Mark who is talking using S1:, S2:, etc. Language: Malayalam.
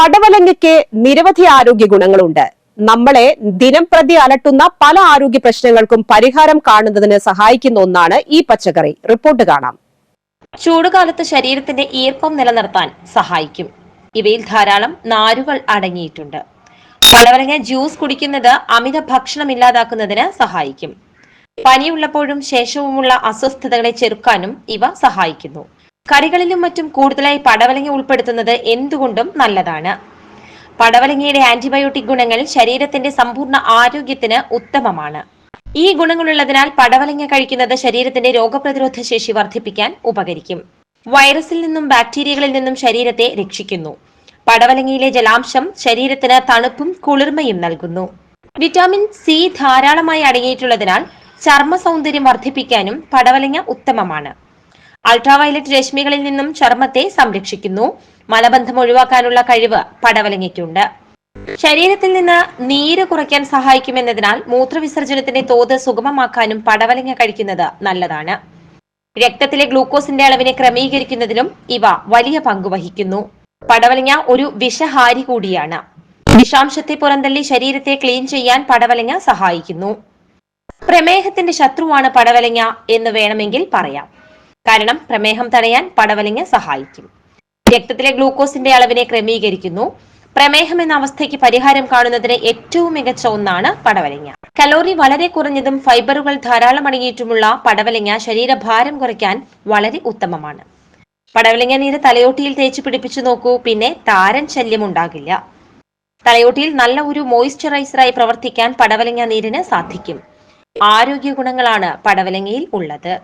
S1: പടവലങ്ങയ്ക്ക് നിരവധി ആരോഗ്യ ഗുണങ്ങളുണ്ട്. നമ്മളെ ദിനം പ്രതി അലട്ടുന്ന പല ആരോഗ്യ പ്രശ്നങ്ങൾക്കും പരിഹാരം കാണുന്നതിന് സഹായിക്കുന്ന ഒന്നാണ് ഈ പച്ചക്കറി. റിപ്പോർട്ട് കാണാം.
S2: ചൂടുകാലത്ത് ശരീരത്തിന്റെ ഈർപ്പം നിലനിർത്താൻ സഹായിക്കും. ഇവയിൽ ധാരാളം നാരുകൾ അടങ്ങിയിട്ടുണ്ട്. പടവലങ്ങ ജ്യൂസ് കുടിക്കുന്നത് അമിത ഭക്ഷണം ഇല്ലാതാക്കുന്നതിന് സഹായിക്കും. പനിയുള്ളപ്പോഴും ശേഷവുമുള്ള അസ്വസ്ഥതകളെ ചെറുക്കാനും ഇവ സഹായിക്കുന്നു. കറികളിലും മറ്റും കൂടുതലായി പടവലങ്ങ ഉൾപ്പെടുത്തുന്നത് എന്തുകൊണ്ടും നല്ലതാണ്. പടവലങ്ങയുടെ ആന്റിബയോട്ടിക് ഗുണങ്ങൾ ശരീരത്തിന്റെ സമ്പൂർണ ആരോഗ്യത്തിന് ഉത്തമമാണ്. ഈ ഗുണങ്ങളുള്ളതിനാൽ പടവലങ്ങ കഴിക്കുന്നത് ശരീരത്തിന്റെ രോഗപ്രതിരോധ ശേഷി വർദ്ധിപ്പിക്കാൻ ഉപകരിക്കും. വൈറസിൽ നിന്നും ബാക്ടീരിയകളിൽ നിന്നും ശരീരത്തെ രക്ഷിക്കുന്നു. പടവലങ്ങയിലെ ജലാംശം ശരീരത്തിന് തണുപ്പും കുളിർമയും നൽകുന്നു. വിറ്റാമിൻ സി ധാരാളമായി അടങ്ങിയിട്ടുള്ളതിനാൽ ചർമ്മ സൗന്ദര്യം വർദ്ധിപ്പിക്കാനും പടവലങ്ങ ഉത്തമമാണ്. അൾട്രാവയലറ്റ് രശ്മികളിൽ നിന്നും ചർമ്മത്തെ സംരക്ഷിക്കുന്നു. മലബന്ധം ഒഴിവാക്കാനുള്ള കഴിവ് പടവലങ്ങയ്ക്കുണ്ട് ശരീരത്തിൽ നിന്ന് നീര് കുറയ്ക്കാൻ സഹായിക്കുമെന്നതിനാൽ മൂത്രവിസർജനത്തിന്റെ തോത് സുഗമമാക്കാനും പടവലങ്ങ കഴിക്കുന്നത് നല്ലതാണ്. രക്തത്തിലെ ഗ്ലൂക്കോസിന്റെ അളവിനെ ക്രമീകരിക്കുന്നതിനും ഇവ വലിയ പങ്ക് വഹിക്കുന്നു. പടവലങ്ങ ഒരു വിഷഹാരി കൂടിയാണ്. വിഷാംശത്തെ പുറന്തള്ളി ശരീരത്തെ ക്ലീൻ ചെയ്യാൻ പടവലങ്ങ സഹായിക്കുന്നു. പ്രമേഹത്തിന്റെ ശത്രുവാണ് പടവലങ്ങ എന്ന് വേണമെങ്കിൽ പറയാം. കാരണം പ്രമേഹം തടയാൻ പടവലങ്ങ സഹായിക്കും. രക്തത്തിലെ ഗ്ലൂക്കോസിന്റെ അളവിനെ ക്രമീകരിക്കുന്നു. പ്രമേഹം എന്ന അവസ്ഥയ്ക്ക് പരിഹാരം കാണുന്നതിന് ഏറ്റവും മികച്ച ഒന്നാണ് പടവലങ്ങ. കലോറി വളരെ കുറഞ്ഞതും ഫൈബറുകൾ ധാരാളം അടങ്ങിയിട്ടുമുള്ള പടവലങ്ങ ശരീരഭാരം കുറയ്ക്കാൻ വളരെ ഉത്തമമാണ്. പടവലങ്ങ നീര് തലയോട്ടിയിൽ തേച്ച് പിടിപ്പിച്ചു നോക്കൂ പിന്നെ താരൻ ശല്യം ഉണ്ടാകില്ല തലയോട്ടിയിൽ നല്ല ഒരു മോയിസ്ചറൈസറായി പ്രവർത്തിക്കാൻ പടവലങ്ങ നീരിന് സാധിക്കും. ആരോഗ്യ ഗുണങ്ങളാണ് പടവലങ്ങയിൽ ഉള്ളത്.